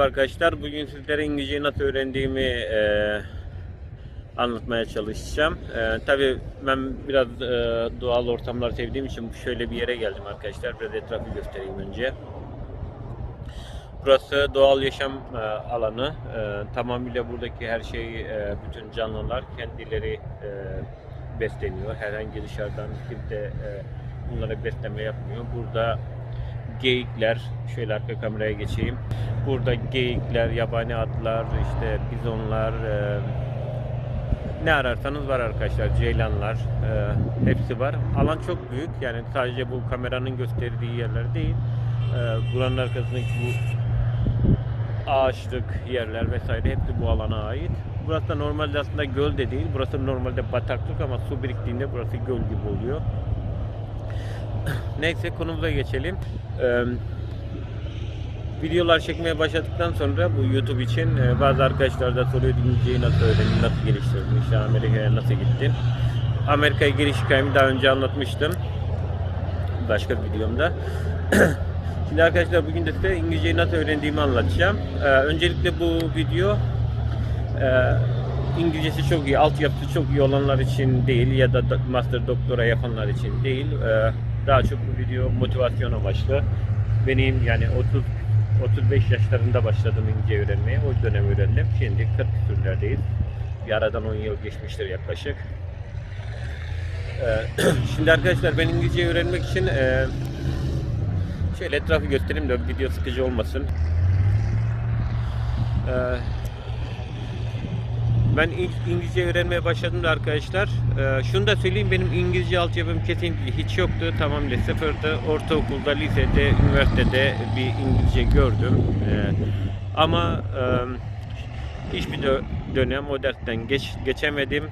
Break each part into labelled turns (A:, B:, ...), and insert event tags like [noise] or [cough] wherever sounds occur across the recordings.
A: Merhaba arkadaşlar. Bugün sizlere İngilizceyi nasıl öğrendiğimi e, anlatmaya çalışacağım. E, Tabii ben biraz e, doğal ortamlar sevdiğim için şöyle bir yere geldim arkadaşlar. Biraz etrafı göstereyim önce. Burası doğal yaşam e, alanı. E, tamamıyla buradaki her şey, e, bütün canlılar kendileri e, besleniyor. Herhangi dışarıdan kimse e, bunlara besleme yapmıyor. Burada geyikler, şöyle arka kameraya geçeyim. Burada geyikler, yabani atlar, işte bizonlar, e, ne ararsanız var arkadaşlar. Ceylanlar, e, hepsi var. Alan çok büyük. Yani sadece bu kameranın gösterdiği yerler değil. E, buranın arkasındaki bu ağaçlık yerler vesaire hepsi bu alana ait. Burası da normalde aslında göl de değil. Burası normalde bataklık ama su biriktiğinde burası göl gibi oluyor. [clears throat] Neyse konumuza geçelim. Ee, videolar çekmeye başladıktan sonra bu YouTube için e, bazı arkadaşlar da soruyor İngilizceyi nasıl öğrendin, nasıl geliştirdin, işte Amerika'ya nasıl gittin. Amerika'ya giriş hikayemi daha önce anlatmıştım. Başka bir videomda. [clears throat] Şimdi arkadaşlar bugün de size İngilizceyi nasıl öğrendiğimi anlatacağım. Ee, öncelikle bu video e, İngilizcesi çok iyi, altyapısı çok iyi olanlar için değil ya da master doktora yapanlar için değil. Ee, daha çok bu video motivasyon amaçlı. Benim yani 30 35 yaşlarında başladım İngilizce öğrenmeye. O dönem öğrendim. Şimdi 40 küsürlerdeyiz. Bir aradan 10 yıl geçmiştir yaklaşık. Ee, [clears throat] Şimdi arkadaşlar ben İngilizce öğrenmek için e, şöyle etrafı göstereyim de video sıkıcı olmasın. Ee, ben İngilizce öğrenmeye başladığımda arkadaşlar e, şunu da söyleyeyim benim İngilizce altyapım kesinlikle hiç yoktu. Tamam sıfırdı. Ortaokulda, lisede, üniversitede bir İngilizce gördüm. E, ama hiçbir dö- dönem o dersten geç, geçemedim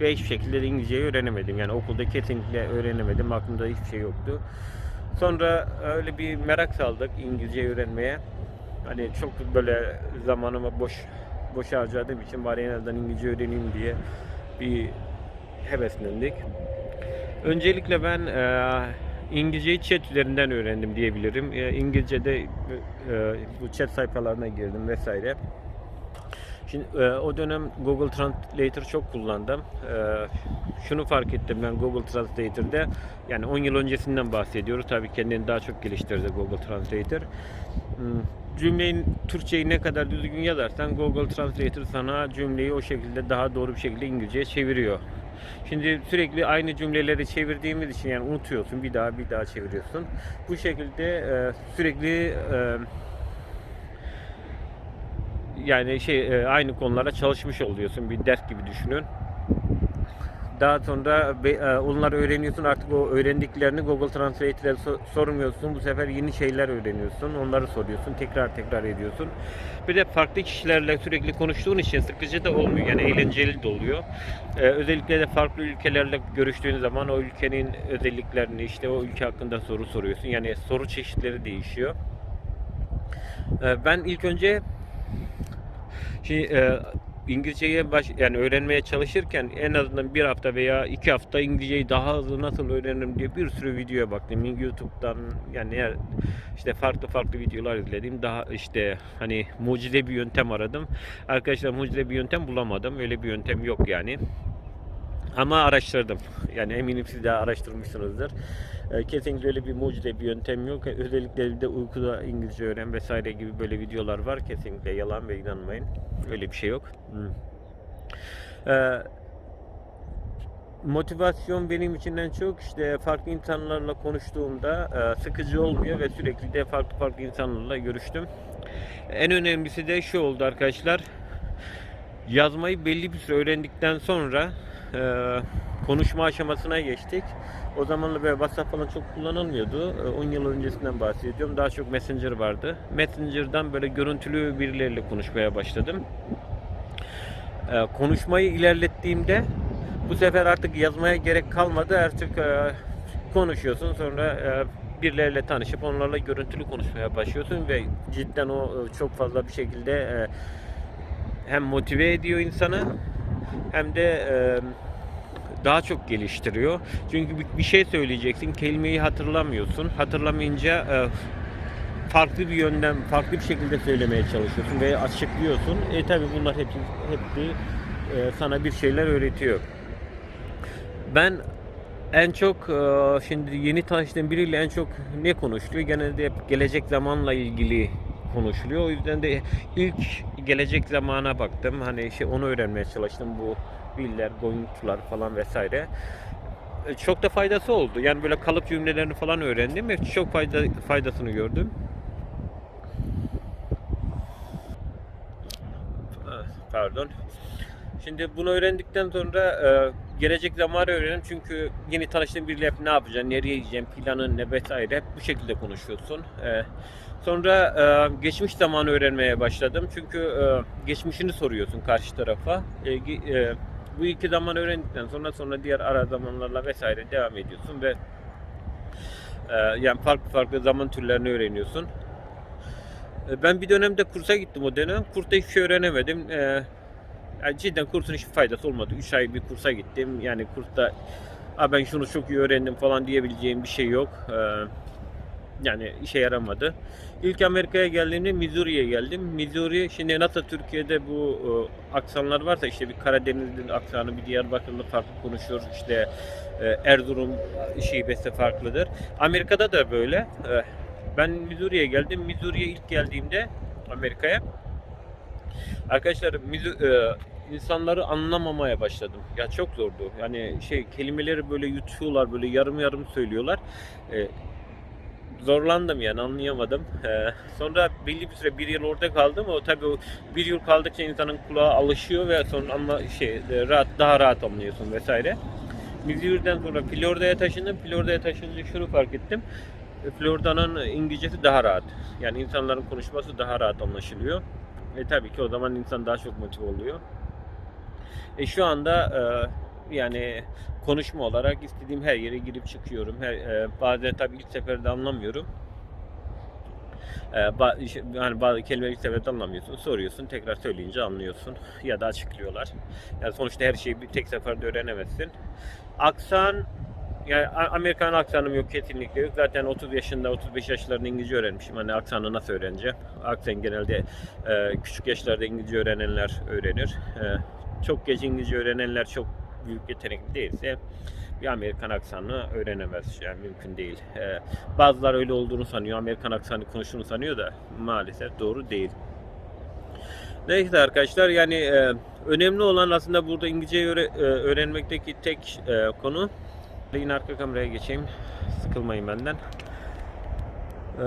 A: ve hiçbir şekilde de İngilizceyi öğrenemedim. Yani okulda kesinlikle öğrenemedim. Aklımda hiçbir şey yoktu. Sonra öyle bir merak saldık İngilizce öğrenmeye. Hani çok böyle zamanımı boş boş harcadığım için bari en azından İngilizce öğreneyim diye bir heveslendik. Öncelikle ben e, İngilizceyi chat üzerinden öğrendim diyebilirim. E, İngilizce'de e, bu chat sayfalarına girdim vesaire. Şimdi e, o dönem Google Translator çok kullandım. E, şunu fark ettim ben Google Translator'da yani 10 yıl öncesinden bahsediyoruz. Tabii kendini daha çok geliştirdi Google Translator. Hmm, Cümleyi Türkçeyi ne kadar düzgün yazarsan Google Translator sana cümleyi o şekilde daha doğru bir şekilde İngilizceye çeviriyor. Şimdi sürekli aynı cümleleri çevirdiğimiz için yani unutuyorsun bir daha bir daha çeviriyorsun. Bu şekilde e, sürekli e, yani şey e, aynı konulara çalışmış oluyorsun bir ders gibi düşünün. Daha sonra e, onları öğreniyorsun artık o öğrendiklerini Google Translate'le so- sormuyorsun. Bu sefer yeni şeyler öğreniyorsun. Onları soruyorsun. Tekrar tekrar ediyorsun. Bir de farklı kişilerle sürekli konuştuğun için sıkıcı da olmuyor. Yani eğlenceli de oluyor. E, özellikle de farklı ülkelerle görüştüğün zaman o ülkenin özelliklerini işte o ülke hakkında soru soruyorsun. Yani soru çeşitleri değişiyor. E, ben ilk önce Şimdi İngilizceyi baş, yani öğrenmeye çalışırken en azından bir hafta veya iki hafta İngilizceyi daha hızlı nasıl öğrenirim diye bir sürü videoya baktım. YouTube'dan yani işte farklı farklı videolar izledim. Daha işte hani mucize bir yöntem aradım. Arkadaşlar mucize bir yöntem bulamadım. Öyle bir yöntem yok yani. Ama araştırdım. Yani eminim siz de araştırmışsınızdır. Ee, Kesinlikle öyle bir mucize bir yöntem yok. Özellikle de uykuda İngilizce öğren vesaire gibi böyle videolar var. Kesinlikle yalan ve inanmayın. Öyle bir şey yok. Hmm. Ee, motivasyon benim için en çok işte farklı insanlarla konuştuğumda e, sıkıcı olmuyor ve sürekli de farklı farklı insanlarla görüştüm. En önemlisi de şu oldu arkadaşlar. Yazmayı belli bir süre öğrendikten sonra e, konuşma aşamasına geçtik. O zamanlar böyle WhatsApp falan çok kullanılmıyordu. E, 10 yıl öncesinden bahsediyorum. Daha çok Messenger vardı. Messenger'dan böyle görüntülü birileriyle konuşmaya başladım. E, konuşmayı ilerlettiğimde bu sefer artık yazmaya gerek kalmadı. Artık e, konuşuyorsun sonra e, birileriyle tanışıp onlarla görüntülü konuşmaya başlıyorsun ve cidden o e, çok fazla bir şekilde hem motive ediyor insanı hem de daha çok geliştiriyor. Çünkü bir- şey söyleyeceksin, kelimeyi hatırlamıyorsun. Hatırlamayınca e, farklı bir yönden, farklı bir şekilde söylemeye çalışıyorsun veya açıklıyorsun. E tabi bunlar hepsi, hepsi e, sana bir şeyler öğretiyor. Ben en çok e, şimdi yeni tanıştığım biriyle en çok ne konuşuluyor? Genelde hep gelecek zamanla ilgili konuşuluyor. O yüzden de ilk gelecek zamana baktım. Hani şey onu öğrenmeye çalıştım bu biller, boyutlar falan vesaire. E, Çok da faydası oldu. Yani böyle kalıp cümlelerini falan öğrendim ve çok fayda faydasını gördüm. Pardon. Şimdi bunu öğrendikten sonra e, gelecek zamanı öğrenin çünkü yeni tanıştığın biriyle hep ne yapacaksın, nereye gideceksin, planın ne vesaire hep bu şekilde konuşuyorsun. E, sonra e, geçmiş zamanı öğrenmeye başladım çünkü e, geçmişini soruyorsun karşı tarafa. E, e, bu iki zaman öğrendikten sonra sonra diğer ara zamanlarla vesaire devam ediyorsun ve e, yani farklı farklı zaman türlerini öğreniyorsun. E, Ben bir dönemde kursa gittim o dönem. Kursta hiçbir şey öğrenemedim. E, yani cidden kursun hiçbir faydası olmadı. 3 ay bir kursa gittim. Yani kursta "Aa, ben şunu çok iyi öğrendim falan diyebileceğim bir şey yok. E, yani işe yaramadı. İlk Amerika'ya geldiğimde Missouri'ye geldim. Missouri şimdi nasıl Türkiye'de bu e, aksanlar varsa işte bir Karadeniz'in aksanı bir Diyarbakırlı farklı konuşuyor. İşte e, Erzurum şivesi farklıdır. Amerika'da da böyle. E, ben Missouri'ye geldim. Missouri'ye ilk geldiğimde Amerika'ya arkadaşlar e, insanları anlamamaya başladım. Ya çok zordu. Yani şey kelimeleri böyle yutuyorlar, böyle yarım yarım söylüyorlar. E, zorlandım yani anlayamadım. Ee, sonra belli bir süre bir yıl orada kaldım. O tabii bir yıl kaldıkça insanın kulağı alışıyor ve sonra anla şey e, rahat daha rahat anlıyorsun vesaire. Missouri'den sonra Florida'ya taşındım. Florida'ya taşınınca şunu fark ettim. E, Florida'nın İngilizcesi daha rahat. Yani insanların konuşması daha rahat anlaşılıyor. E tabii ki o zaman insan daha çok motive oluyor. E şu anda e, yani konuşma olarak istediğim her yere girip çıkıyorum. Her, e, bazen tabii ilk seferde anlamıyorum. E, ba- yani bazı kelimeleri ilk seferde anlamıyorsun. Soruyorsun, tekrar söyleyince anlıyorsun. Ya da açıklıyorlar. Yani sonuçta her şeyi bir tek seferde öğrenemezsin. Aksan yani Amerikan aksanım yok kesinlikle yok. Zaten 30 yaşında 35 yaşlarında İngilizce öğrenmişim. Hani aksanı nasıl öğreneceğim? Aksan genelde e, küçük yaşlarda İngilizce öğrenenler öğrenir. E, çok geç İngilizce öğrenenler çok büyük yetenekli değilse bir Amerikan aksanını öğrenemez. Yani mümkün değil. E, bazılar öyle olduğunu sanıyor. Amerikan aksanı konuştuğunu sanıyor da maalesef doğru değil. Neyse arkadaşlar yani e, önemli olan aslında burada İngilizce öğre- e, öğrenmekteki tek e, konu Yine arka kameraya geçeyim. Sıkılmayın benden. Ee,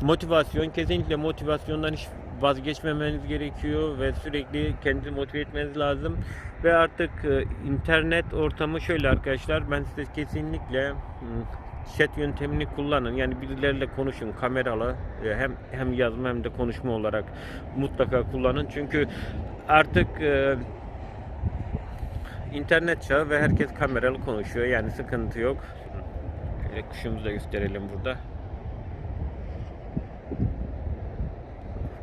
A: motivasyon kesinlikle motivasyondan hiç vazgeçmemeniz gerekiyor ve sürekli kendinizi motive etmeniz lazım ve artık e, internet ortamı şöyle arkadaşlar ben size kesinlikle hmm, chat yöntemini kullanın yani birileriyle konuşun kameralı e, hem hem yazma hem de konuşma olarak mutlaka kullanın çünkü artık e, internet çağı ve herkes kameralı konuşuyor yani sıkıntı yok. Şöyle kuşumuzu da gösterelim burada.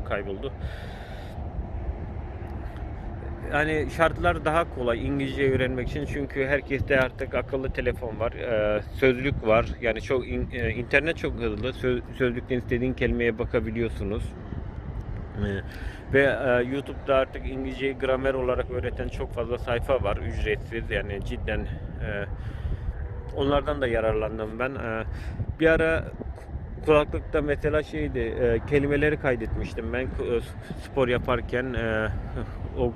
A: Kayboldu. Yani şartlar daha kolay İngilizce öğrenmek için çünkü herkeste artık akıllı telefon var, e, sözlük var. Yani çok e, internet çok hızlı. Söz, sözlükten istediğin kelimeye bakabiliyorsunuz. E, Ve YouTube'da artık İngilizceyi gramer olarak öğreten çok fazla sayfa var ücretsiz yani cidden onlardan da yararlandım ben. Bir ara kulaklıkta mesela şeydi e, kelimeleri kaydetmiştim ben e, spor yaparken e, o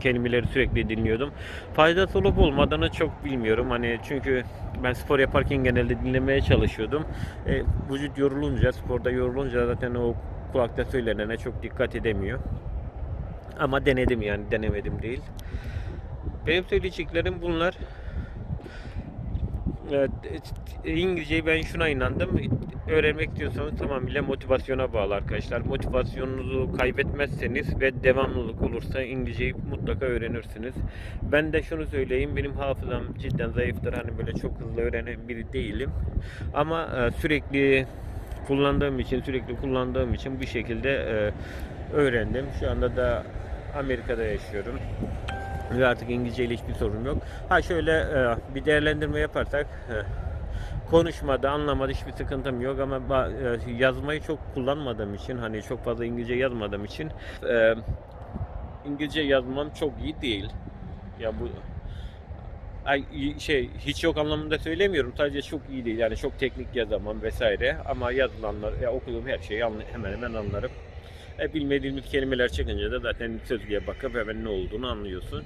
A: kelimeleri sürekli dinliyordum. Faydası olup olmadığını çok bilmiyorum. Hani çünkü ben spor yaparken genelde dinlemeye çalışıyordum. E, vücut yorulunca, sporda yorulunca zaten o kulakta söylenene çok dikkat edemiyor. Ama denedim yani denemedim değil. Benim söyleyeceklerim bunlar. İngilizceyi ben şuna inandım. Öğrenmek istiyorsanız tamamıyla motivasyona bağlı arkadaşlar. Motivasyonunuzu kaybetmezseniz ve devamlılık olursa İngilizceyi mutlaka öğrenirsiniz. Ben de şunu söyleyeyim. Benim hafızam cidden zayıftır. Hani böyle çok hızlı öğrenen biri değilim. Ama e, sürekli kullandığım için, sürekli kullandığım için bir şekilde e, öğrendim. Şu anda da Amerika'da yaşıyorum. Ve artık İngilizce ile hiçbir sorun yok. Ha şöyle e, bir değerlendirme yaparsak e, konuşmada, anlamada hiçbir sıkıntım yok ama e, yazmayı çok kullanmadığım için hani çok fazla İngilizce yazmadığım için e, İngilizce yazmam çok iyi değil. Ya bu ay şey hiç yok anlamında söylemiyorum. Sadece çok iyi değil. Yani çok teknik yazamam vesaire ama yazılanlar ya okuduğum her şeyi hemen hemen anlarım. E, bilmediğimiz kelimeler çıkınca da zaten sözlüğe bakıp hemen ne olduğunu anlıyorsun.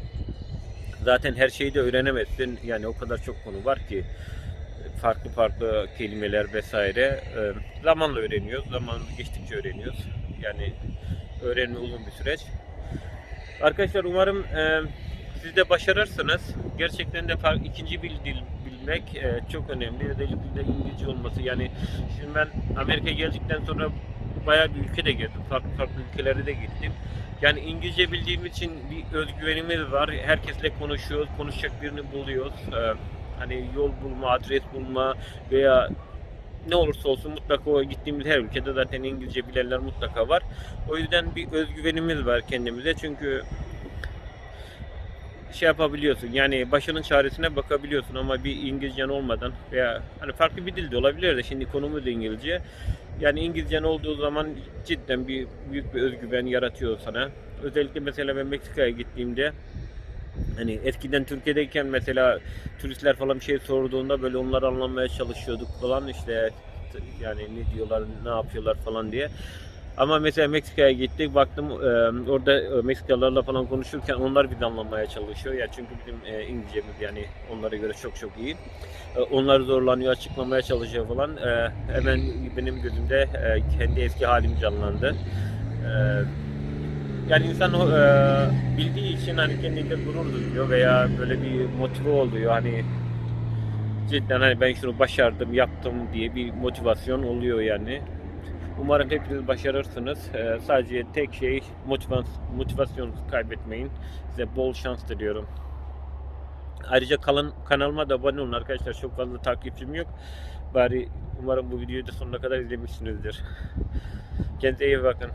A: Zaten her şeyi de öğrenemezsin. Yani o kadar çok konu var ki farklı farklı kelimeler vesaire e, zamanla öğreniyoruz. Zaman geçtikçe öğreniyoruz. Yani öğrenme uzun bir süreç. Arkadaşlar umarım e, siz de başarırsınız. Gerçekten de fark, ikinci bir dil bilmek e, çok önemli. Özellikle de İngilizce olması. Yani şimdi ben Amerika'ya geldikten sonra bayağı bir ülke de gezdim. Farklı farklı ülkelere de gittim. Yani İngilizce bildiğim için bir özgüvenimiz var. Herkesle konuşuyoruz. Konuşacak birini buluyoruz. E, hani yol bulma, adres bulma veya ne olursa olsun mutlaka o gittiğimiz her ülkede zaten İngilizce bilenler mutlaka var. O yüzden bir özgüvenimiz var kendimize çünkü şey yapabiliyorsun yani başının çaresine bakabiliyorsun ama bir İngilizcen olmadan veya hani farklı bir dil de olabilir de şimdi konumuz da İngilizce. Yani İngilizcen olduğu zaman cidden bir büyük bir özgüven yaratıyor sana. Özellikle mesela ben Meksika'ya gittiğimde Hani eskiden Türkiye'deyken mesela turistler falan bir şey sorduğunda böyle onları anlamaya çalışıyorduk falan işte yani ne diyorlar ne yapıyorlar falan diye. Ama mesela Meksika'ya gittik baktım e, orada Meksikalılarla falan konuşurken onlar bizi anlamaya çalışıyor ya çünkü bizim e, İngilizcemiz yani onlara göre çok çok iyi. E, onlar zorlanıyor açıklamaya çalışıyor falan. E, hemen benim gözümde e, kendi eski halim canlandı. E, yani insan e, bildiği için hani kendiyle gurur duyuyor veya böyle bir motive oluyor hani cidden hani ben şunu başardım yaptım diye bir motivasyon oluyor yani. Umarım hepiniz başarırsınız. E, sadece tek şey motivasyonunuzu kaybetmeyin. Size bol şans diliyorum. Ayrıca kalın, kanalıma da abone olun arkadaşlar. Çok fazla takipçim yok. Bari umarım bu videoyu da sonuna kadar izlemişsinizdir. Kendinize iyi bakın.